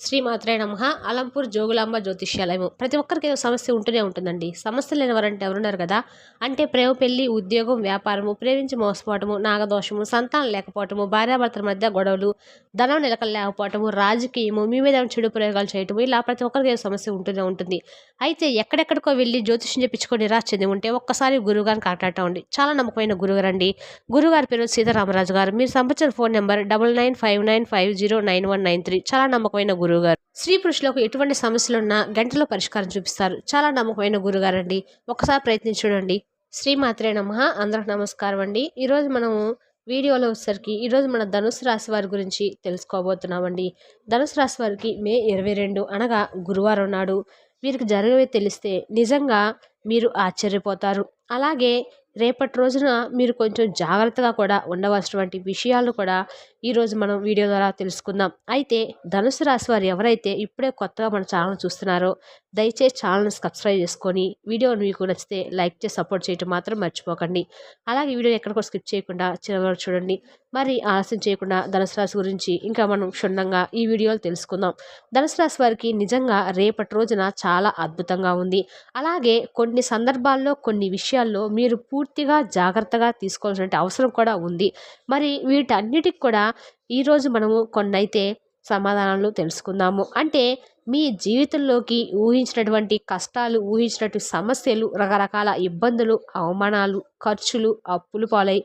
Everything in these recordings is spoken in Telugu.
శ్రీమాత్రే నమ. అలంపూర్ జోగులాంబ జ్యోతిష్యాలయము. ప్రతి ఒక్కరికి ఏదో సమస్య ఉంటూనే ఉంటుందండి. సమస్య లేని వారంటే ఎవరున్నారు కదా? అంటే ప్రేమ పెళ్ళి ఉద్యోగం వ్యాపారము ప్రేమించి మోసపోవటము నాగదోషము సంతానం లేకపోవటము భార్యాభర్తల మధ్య గొడవలు ధనం నిలకలు లేకపోవటము రాజకీయము మీ మీద చెడు ప్రయోగాలు చేయటము ఇలా ప్రతి ఒక్కరికి ఏదో సమస్య ఉంటూనే ఉంటుంది. అయితే ఎక్కడెక్కడికో వెళ్ళి జ్యోతిష్యం చెప్పించుకొని నిరాశ చెంది ఉంటే ఒక్కసారి గురువుగారిని కాంటాక్ట్ అవ్వండి. చాలా నమ్మకమైన గురుగారు అండి గురుగారి పేరు సీతారామరాజు గారు. మీరు సంబంధించిన phone number double nine five nine five zero nine one nine three. చాలా నమ్మకమైన గురువు. గురువుగారు. స్త్రీ పురుషులకు ఎటువంటి సమస్యలున్నా గంటలో పరిష్కారం చూపిస్తారు. చాలా నమ్మకమైన గురుగారు అండి ఒకసారి ప్రయత్నించడండి శ్రీ మాత్రే నమ. అందరికి నమస్కారం అండి. ఈరోజు మనము వీడియోలో వచ్చేసరికి ఈరోజు మన ధనుసు రాశి వారి గురించి తెలుసుకోబోతున్నామండి. ధనుసు రాశి వారికి మే ఇరవై రెండు అనగా గురువారం నాడు వీరికి జరగవి తెలిస్తే నిజంగా మీరు ఆశ్చర్యపోతారు. అలాగే రేపటి రోజున మీరు కొంచెం జాగ్రత్తగా కూడా ఉండవలసినటువంటి విషయాలు కూడా ఈరోజు మనం వీడియో ద్వారా తెలుసుకుందాం. అయితే ధనుసు రాశి వారు ఎవరైతే ఇప్పుడే కొత్తగా మన ఛానల్ చూస్తున్నారో దయచేసి ఛానల్ని సబ్స్క్రైబ్ చేసుకొని వీడియోని మీకు నచ్చితే లైక్ చేసి సపోర్ట్ చేయటం మాత్రం మర్చిపోకండి. అలాగే వీడియో ఎక్కడికో స్కిప్ చేయకుండా చివరి చూడండి. మరి ఆలస్యం చేయకుండా ధనుసు రాశి గురించి ఇంకా మనం క్షుణ్ణంగా ఈ వీడియోలు తెలుసుకుందాం. ధనుసు రాశి వారికి నిజంగా రేపటి రోజున చాలా అద్భుతంగా ఉంది. అలాగే కొన్ని సందర్భాల్లో కొన్ని విషయాల్లో మీరు పూర్తిగా జాగ్రత్తగా తీసుకోవాల్సిన అవసరం కూడా ఉంది. మరి వీటన్నిటికి కూడా ఈరోజు మనము కొన్నైతే సమాధానాలు తెలుసుకుందాము. అంటే మీ జీవితంలోకి ఊహించినటువంటి కష్టాలు ఊహించినటువంటి సమస్యలు రకరకాల ఇబ్బందులు అవమానాలు ఖర్చులు అప్పులు పాలై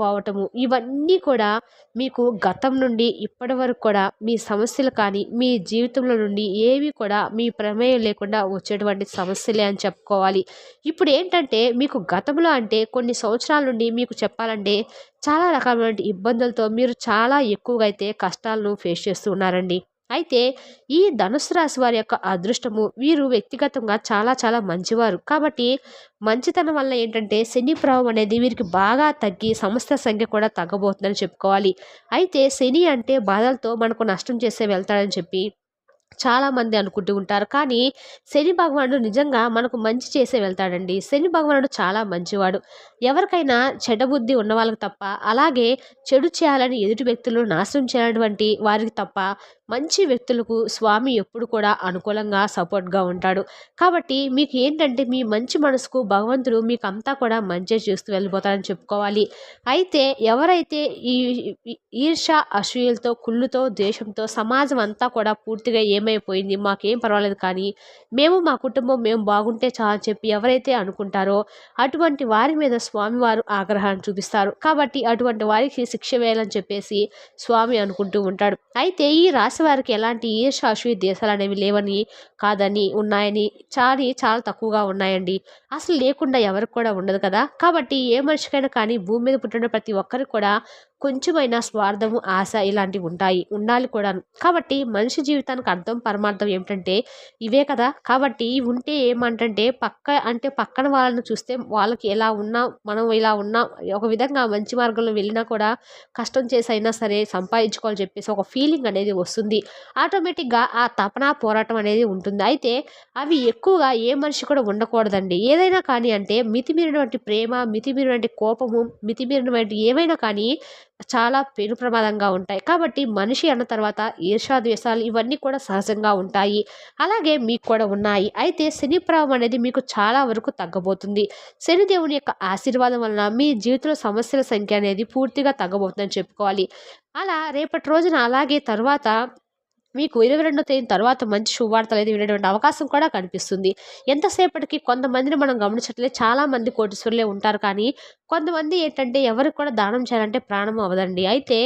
పోవటము ఇవన్నీ కూడా మీకు గతం నుండి ఇప్పటి వరకు కూడా మీ సమస్యలు కానీ మీ జీవితంలో నుండి ఏవి కూడా మీ ప్రమేయం లేకుండా వచ్చేటువంటి సమస్యలే అని చెప్పుకోవాలి. ఇప్పుడు ఏంటంటే మీకు గతంలో అంటే కొన్ని సంవత్సరాల నుండి మీకు చెప్పాలంటే చాలా రకమైన ఇబ్బందులతో మీరు చాలా ఎక్కువగా అయితే కష్టాలను ఫేస్ చేస్తున్నారండి అయితే ఈ ధనుసు రాశి వారి యొక్క అదృష్టము వీరు వ్యక్తిగతంగా చాలా చాలా మంచివారు. కాబట్టి మంచితనం వల్ల ఏంటంటే శని ప్రభావం అనేది వీరికి బాగా తగ్గి సమస్య సంఖ్య కూడా తగ్గబోతుందని చెప్పుకోవాలి. అయితే శని అంటే బాధలతో మనకు నష్టం చేసే వెళ్తాడని చెప్పి చాలామంది అనుకుంటూ ఉంటారు. కానీ శని భగవానుడు నిజంగా మనకు మంచి చేసే వెళ్తాడండి. శని భగవానుడు చాలా మంచివాడు. ఎవరికైనా చెడ్డబుద్ధి ఉన్న వాళ్ళకి తప్ప అలాగే చెడు చేయాలని ఎదుటి వ్యక్తులు నాశనం చేయాలటువంటి వారికి తప్ప మంచి వ్యక్తులకు స్వామి ఎప్పుడు కూడా అనుకూలంగా సపోర్ట్గా ఉంటాడు. కాబట్టి మీకు ఏంటంటే మీ మంచి మనసుకు భగవంతుడు మీకు అంతా కూడా మంచి చేస్తూ వెళ్ళిపోతారని చెప్పుకోవాలి. అయితే ఎవరైతే ఈ ఈర్ష అసూయలతో కుళ్ళుతో దేశంతో సమాజం అంతా కూడా పూర్తిగా ఏమైపోయింది? మాకేం పర్వాలేదు కానీ మేము మా కుటుంబం మేము బాగుంటే చా అని చెప్పి ఎవరైతే అనుకుంటారో అటువంటి వారి మీద స్వామివారు ఆగ్రహాన్ని చూపిస్తారు. కాబట్టి అటువంటి వారికి శిక్ష వేయాలని చెప్పేసి స్వామి అనుకుంటూ ఉంటాడు. అయితే ఈ రాశి వారికి ఎలాంటి ఈర్షాశు దేశాలు అనేవి లేవని కాదని ఉన్నాయని చాని చాలా తక్కువగా ఉన్నాయండి. అసలు లేకుండా ఎవరికి కూడా ఉండదు కదా? కాబట్టి ఏ మనిషికైనా కానీ భూమి మీద పుట్టిన ప్రతి ఒక్కరికి కూడా కొంచెమైనా స్వార్థము ఆశ ఇలాంటివి ఉంటాయి ఉండాలి కూడా కాబట్టి మనిషి జీవితానికి అర్థం పరమార్థం ఏమిటంటే ఇవే కదా. కాబట్టి ఉంటే ఏమంటే పక్క అంటే పక్కన వాళ్ళని చూస్తే వాళ్ళకి ఎలా ఉన్నా మనం ఇలా ఉన్నా ఒక విధంగా మంచి మార్గంలో వెళ్ళినా కూడా కష్టం చేసైనా సరే సంపాదించుకోవాలని చెప్పేసి ఒక ఫీలింగ్ అనేది వస్తుంది. ఆటోమేటిక్గా ఆ తపన పోరాటం అనేది ఉంటుంది. అయితే అవి ఎక్కువగా ఏ మనిషి కూడా ఉండకూడదండి. ఏదైనా కానీ అంటే మితిమీరినటువంటి ప్రేమ మితిమీరినటువంటి కోపము మితిమీరినటువంటి ఏమైనా కానీ చాలా పెను ప్రమాదంగా ఉంటాయి. కాబట్టి మనిషి అన్న తర్వాత ఈర్షాద్వేషాలు ఇవన్నీ కూడా సహజంగా ఉంటాయి. అలాగే మీకు కూడా ఉన్నాయి. అయితే శని ప్రభావం అనేది మీకు చాలా వరకు తగ్గబోతుంది. శనిదేవుని యొక్క ఆశీర్వాదం వలన మీ జీవితంలో సమస్యల సంఖ్య అనేది పూర్తిగా తగ్గబోతుందని చెప్పుకోవాలి. అలా రేపటి రోజున అలాగే తర్వాత మీకు ఇరవై రెండో తేదీ తర్వాత మంచి శుభవార్తలు అయితే వినేటువంటి అవకాశం కూడా కనిపిస్తుంది. ఎంతసేపటికి కొంతమందిని మనం గమనించట్లేదు చాలామంది కోటీశ్వరులే ఉంటారు. కానీ కొంతమంది ఏంటంటే ఎవరికి కూడా దానం చేయాలంటే ప్రాణం అవ్వదండి. అయితే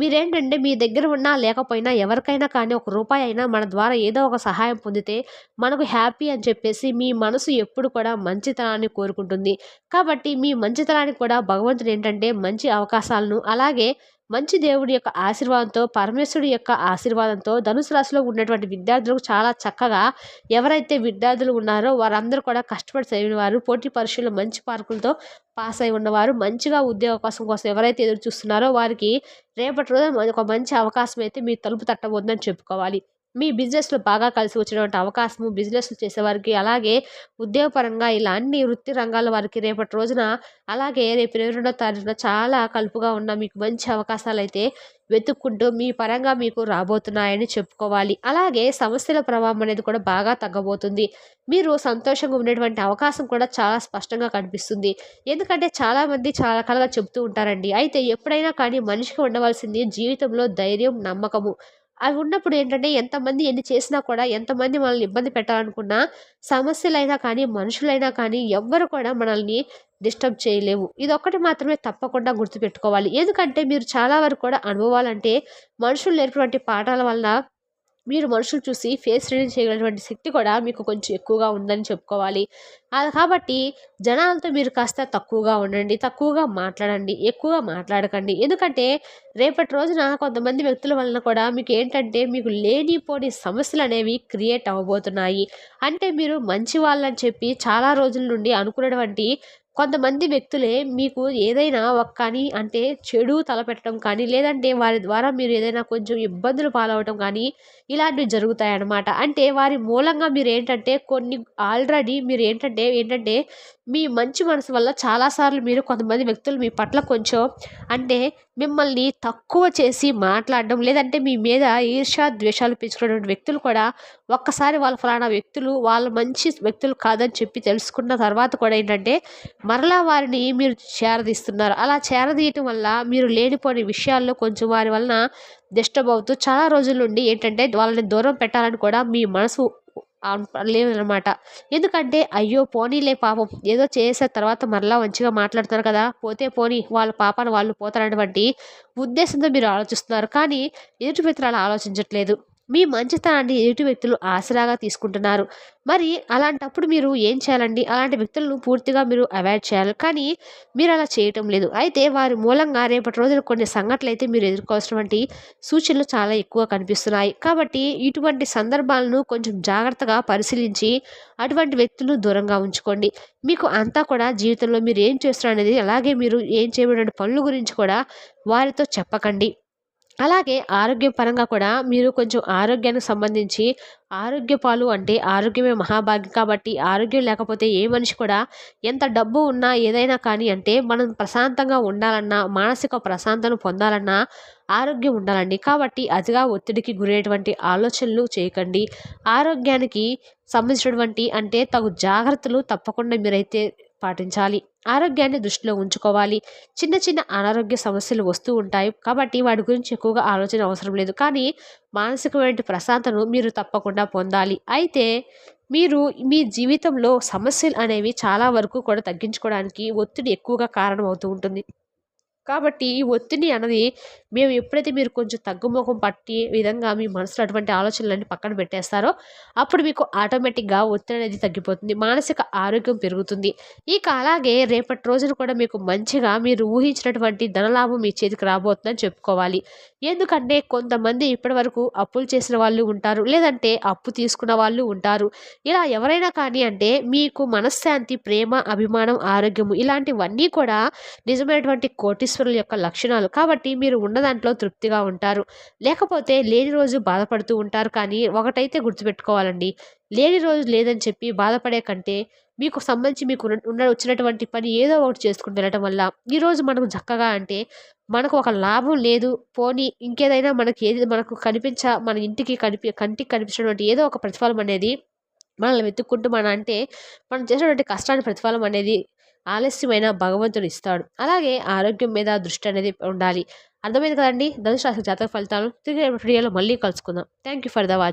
మీరేంటంటే మీ దగ్గర ఉన్నా లేకపోయినా ఎవరికైనా కానీ ఒక రూపాయి అయినా మన ద్వారా ఏదో ఒక సహాయం పొందితే మనకు హ్యాపీ అని చెప్పేసి మీ మనసు ఎప్పుడు కూడా మంచితనాన్ని కోరుకుంటుంది. కాబట్టి మీ మంచితనానికి కూడా భగవంతుడు ఏంటంటే మంచి అవకాశాలను అలాగే మంచి దేవుడి యొక్క ఆశీర్వాదంతో పరమేశ్వరుడి యొక్క ఆశీర్వాదంతో ధనుసు రాశిలో ఉన్నటువంటి విద్యార్థులకు చాలా చక్కగా ఎవరైతే విద్యార్థులు ఉన్నారో వారందరూ కూడా కష్టపడి చదివిన వారు పోటీ పరీక్షల్లో మంచి పార్కులతో పాస్ అయి ఉన్నవారు మంచిగా ఉద్యోగ అవకాశం కోసం ఎవరైతే ఎదురు చూస్తున్నారో వారికి రేపటి రోజు ఒక మంచి అవకాశం అయితే మీ తలుపు తట్టబోతుందని చెప్పుకోవాలి. మీ బిజినెస్లో బాగా కలిసి వచ్చినటువంటి అవకాశము బిజినెస్లు చేసేవారికి అలాగే ఉద్యోగపరంగా ఇలా అన్ని వృత్తి రంగాల వారికి రేపటి రోజున అలాగే రేపు ఇరవై రెండో తారీఖున చాలా కలుపుగా ఉన్న మీకు మంచి అవకాశాలు అయితే వెతుక్కుంటూ మీ పరంగా మీకు రాబోతున్నాయని చెప్పుకోవాలి. అలాగే సమస్యల ప్రభావం అనేది కూడా బాగా తగ్గబోతుంది. మీరు సంతోషంగా ఉండేటువంటి అవకాశం కూడా చాలా స్పష్టంగా కనిపిస్తుంది. ఎందుకంటే చాలామంది చాలా రకాలుగా చెబుతూ ఉంటారండి. అయితే ఎప్పుడైనా కానీ మనిషికి ఉండవలసింది జీవితంలో ధైర్యం నమ్మకము. అవి ఉన్నప్పుడు ఏంటంటే ఎంతమంది ఎన్ని చేసినా కూడా ఎంతమంది మనల్ని ఇబ్బంది పెట్టాలనుకున్నా సమస్యలైనా కానీ మనుషులైనా కానీ ఎవ్వరు కూడా మనల్ని డిస్టర్బ్ చేయలేవు. ఇది ఒక్కటి మాత్రమే తప్పకుండా గుర్తుపెట్టుకోవాలి. ఎందుకంటే మీరు చాలా వరకు కూడా అనుభవాలంటే మనుషులు నేర్పినటువంటి పాఠాల వలన మీరు మనుషులు చూసి ఫేస్ రీడింగ్ చేయగలిగినటువంటి శక్తి కూడా మీకు కొంచెం ఎక్కువగా ఉందని చెప్పుకోవాలి. అది కాబట్టి జనాలతో మీరు కాస్త తక్కువగా ఉండండి తక్కువగా మాట్లాడండి ఎక్కువగా మాట్లాడకండి. ఎందుకంటే రేపటి రోజున కొంతమంది వ్యక్తుల వలన కూడా మీకు ఏంటంటే మీకు లేనిపోని సమస్యలు అనేవి క్రియేట్ అవ్వబోతున్నాయి. అంటే మీరు మంచి వాళ్ళని చెప్పి చాలా రోజుల నుండి అనుకున్నటువంటి కొంతమంది వ్యక్తులే మీకు ఏదైనా ఒక కానీ అంటే చెడు తలపెట్టడం కానీ లేదంటే వారి ద్వారా మీరు ఏదైనా కొంచెం ఇబ్బందులు పాలవటం కానీ ఇలాంటివి జరుగుతాయి అన్నమాట అంటే వారి మూలంగా మీరు ఏంటంటే కొన్ని ఆల్రెడీ మీరు ఏంటంటే ఏంటంటే మీ మంచి మనసు వల్ల చాలాసార్లు మీరు కొంతమంది వ్యక్తులు మీ పట్ల కొంచెం అంటే మిమ్మల్ని తక్కువ చేసి మాట్లాడడం లేదంటే మీ మీద ఈర్ష్య ద్వేషాలు పెంచుకున్నటువంటి వ్యక్తులు కూడా ఒక్కసారి వాళ్ళ ఫలానా వ్యక్తులు వాళ్ళ మంచి వ్యక్తులు కాదని చెప్పి తెలుసుకున్న తర్వాత కూడా ఏంటంటే మరలా వారిని మీరు చేరదీస్తున్నారు. అలా చేరదీయటం వల్ల మీరు లేనిపోని విషయాల్లో కొంచెం వారి వలన డిస్టర్బ్ అవుతూ చాలా రోజుల నుండి ఏంటంటే వాళ్ళని దూరం పెట్టాలని కూడా మీ మనసు లేదనమాట ఎందుకంటే అయ్యో పోనీలే పాపం ఏదో చేసే తర్వాత మరలా మంచిగా మాట్లాడుతారు కదా పోతే పోనీ వాళ్ళ పాపను వాళ్ళు పోతారన్నటువంటి ఉద్దేశంతో మీరు ఆలోచిస్తున్నారు. కానీ ఎదుటి మిత్రాలు ఆలోచించట్లేదు. మీ మంచితనాన్ని ఎదుటి వ్యక్తులు ఆసరాగా తీసుకుంటున్నారు. మరి అలాంటప్పుడు మీరు ఏం చేయాలండి? అలాంటి వ్యక్తులను పూర్తిగా మీరు అవాయిడ్ చేయాలి. కానీ మీరు అలా చేయటం లేదు. అయితే వారి మూలంగా రేపటి రోజున కొన్ని సంఘటనలు అయితే మీరు ఎదుర్కోవాల్సినటువంటి సూచనలు చాలా ఎక్కువ కనిపిస్తున్నాయి. కాబట్టి ఇటువంటి సందర్భాలను కొంచెం జాగ్రత్తగా పరిశీలించి అటువంటి వ్యక్తులను దూరంగా ఉంచుకోండి. మీకు అంతా కూడా జీవితంలో మీరు ఏం చేస్తున్నారు అనేది అలాగే మీరు ఏం చేయబడిన పనుల గురించి కూడా వారితో చెప్పకండి. అలాగే ఆరోగ్యపరంగా కూడా మీరు కొంచెం ఆరోగ్యానికి సంబంధించి ఆరోగ్య పాలు అంటే ఆరోగ్యమే మహాభాగ్యం కాబట్టి ఆరోగ్యం లేకపోతే ఏ మనిషి కూడా ఎంత డబ్బు ఉన్నా ఏదైనా కానీ అంటే మనం ప్రశాంతంగా ఉండాలన్నా మానసిక ప్రశాంతను పొందాలన్నా ఆరోగ్యం ఉండాలండి. కాబట్టి అతిగా ఒత్తిడికి గురయ్యేటువంటి ఆలోచనలు చేయకండి. ఆరోగ్యానికి సంబంధించినటువంటి అంటే తగు జాగ్రత్తలు తప్పకుండా మీరైతే పాటించాలి. ఆరోగ్యాన్ని దృష్టిలో ఉంచుకోవాలి. చిన్న చిన్న అనారోగ్య సమస్యలు వస్తూ ఉంటాయి. కాబట్టి వాటి గురించి ఎక్కువగా ఆలోచన అవసరం లేదు. కానీ మానసికమైన ప్రశాంతను మీరు తప్పకుండా పొందాలి. అయితే మీరు మీ జీవితంలో సమస్యలు అనేవి చాలా వరకు కూడా తగ్గించుకోవడానికి ఒత్తిడి ఎక్కువగా కారణం అవుతూ ఉంటుంది. కాబట్టి ఈ ఒత్తిడి అన్నది మేము ఎప్పుడైతే మీరు కొంచెం తగ్గుముఖం పట్టి విధంగా మీ మనసులో అటువంటి ఆలోచనలన్నీ పక్కన పెట్టేస్తారో అప్పుడు మీకు ఆటోమేటిక్గా ఒత్తిడి అనేది తగ్గిపోతుంది. మానసిక ఆరోగ్యం పెరుగుతుంది. ఇక అలాగే రేపటి రోజున కూడా మీకు మంచిగా మీరు ఊహించినటువంటి ధనలాభం మీ చేతికి రాబోతుందని చెప్పుకోవాలి. ఎందుకంటే కొంతమంది ఇప్పటి వరకు అప్పులు చేసిన వాళ్ళు ఉంటారు లేదంటే అప్పు తీసుకున్న వాళ్ళు ఉంటారు. ఇలా ఎవరైనా కానీ అంటే మీకు మనశ్శాంతి ప్రేమ అభిమానం ఆరోగ్యము ఇలాంటివన్నీ కూడా నిజమైనటువంటి కోటీశ్వరుల యొక్క లక్షణాలు. కాబట్టి మీరు ఉన్న దాంట్లో తృప్తిగా ఉంటారు. లేకపోతే లేని రోజు బాధపడుతూ ఉంటారు కానీ ఒకటైతే గుర్తుపెట్టుకోవాలండి. లేని రోజు లేదని చెప్పి బాధపడే కంటే మీకు సంబంధించి మీకు ఉన్న వచ్చినటువంటి పని ఏదో ఒకటి చేసుకుని వెళ్ళటం వల్ల ఈరోజు మనకు చక్కగా అంటే మనకు ఒక లాభం లేదు. పోనీ ఇంకేదైనా మనకి ఏది మనకు కనిపించ మన ఇంటికి కనిపి కంటికి కనిపించినటువంటి ఏదో ఒక ప్రతిఫలం అనేది మనల్ని వెతుక్కుంటూ మన అంటే మనం చేసినటువంటి కష్టాన్ని ప్రతిఫలం అనేది ఆలస్యమైన భగవంతుడు ఇస్తాడు. అలాగే ఆరోగ్యం మీద దృష్టి అనేది ఉండాలి. అర్థమైంది కదండి? ధనుసు రాశి జాతక ఫలితాలు తిరిగి వీడియోలో మళ్ళీ కలుసుకుందాం. Thank you for the watch